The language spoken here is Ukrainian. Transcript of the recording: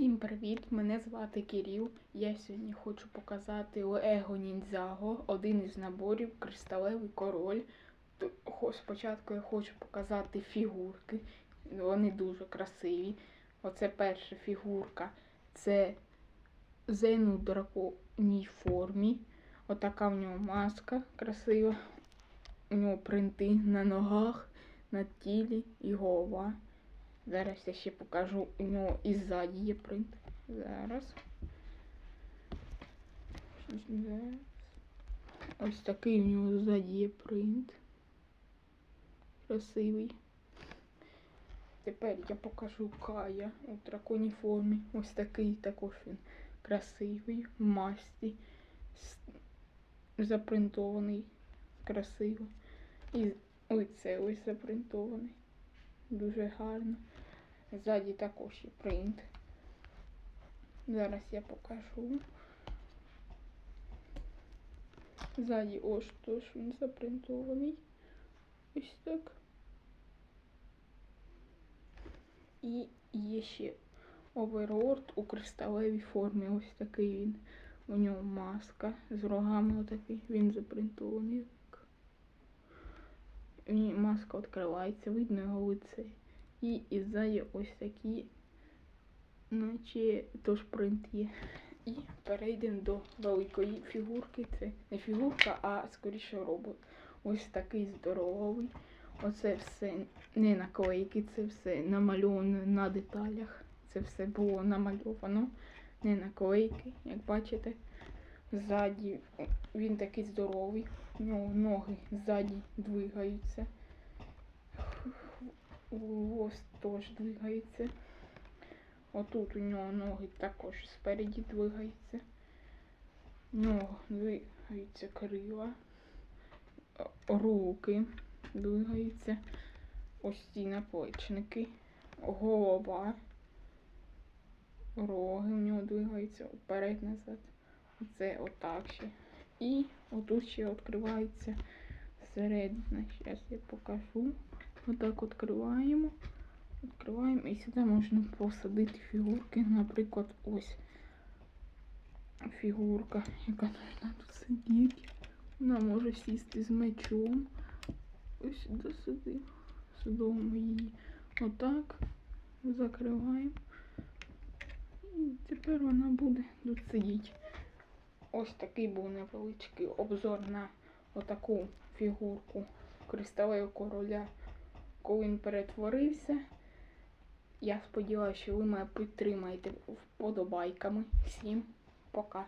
Всім привіт! Мене звати Кирил. Я сьогодні хочу показати Лего Ніндзяго, один із наборів Кристалевий король. Спочатку я хочу показати фігурки. Вони дуже красиві. Оце перша фігурка. Це Зен у драконій формі. Отака в нього маска красива. У нього принти на ногах, на тілі і голова. Зараз я ще покажу у нього і ззаді є принт. Зараз. Зараз. Ось такий у нього ззаді є принт. Красивий. Тепер я покажу Кая у драконій формі. Ось такий також він красивий, в масті. Запринтований. Красиво. І ось це ось запринтований. Дуже гарно. Ззаді також є принт. Зараз я покажу. Ззаді ось теж він запринтований. Ось так. І є ще оверорд у кристалевій формі. Ось такий він. У нього маска з рогами отакий. Він запринтований. маска відкривається, видно його лице. І іззаді ось такі, наче теж принт є. І перейдемо до великої фігурки. Це не фігурка, а скоріше робот. Ось такий здоровий. Оце все не наклейки, це все намальовано на деталях. Це все було намальовано, не наклейки, як бачите. Ззаді він такий здоровий. У нього ноги ззаді двигаються. Хвост теж двигається. Отут у нього ноги також спереді двигаються. У нього двигаються крила, руки двигаються. Ось ці наплечники, голова, роги у нього двигаються вперед-назад. Це отак ще. І отут ще відкривається середина. Зараз я покажу. Отак відкриваємо. Відкриваємо і сюди можна посадити фігурки. Наприклад, ось фігурка, яка должна тут сидіти. Вона може сісти з мечом. Ось сюди сюди. Сюди її. Отак. Закриваємо. І тепер вона буде тут сидіти. Ось такий був невеличкий обзор на отаку фігурку кристалевого короля, коли він перетворився. Я сподіваюся, що ви мене підтримаєте вподобайками. Всім пока!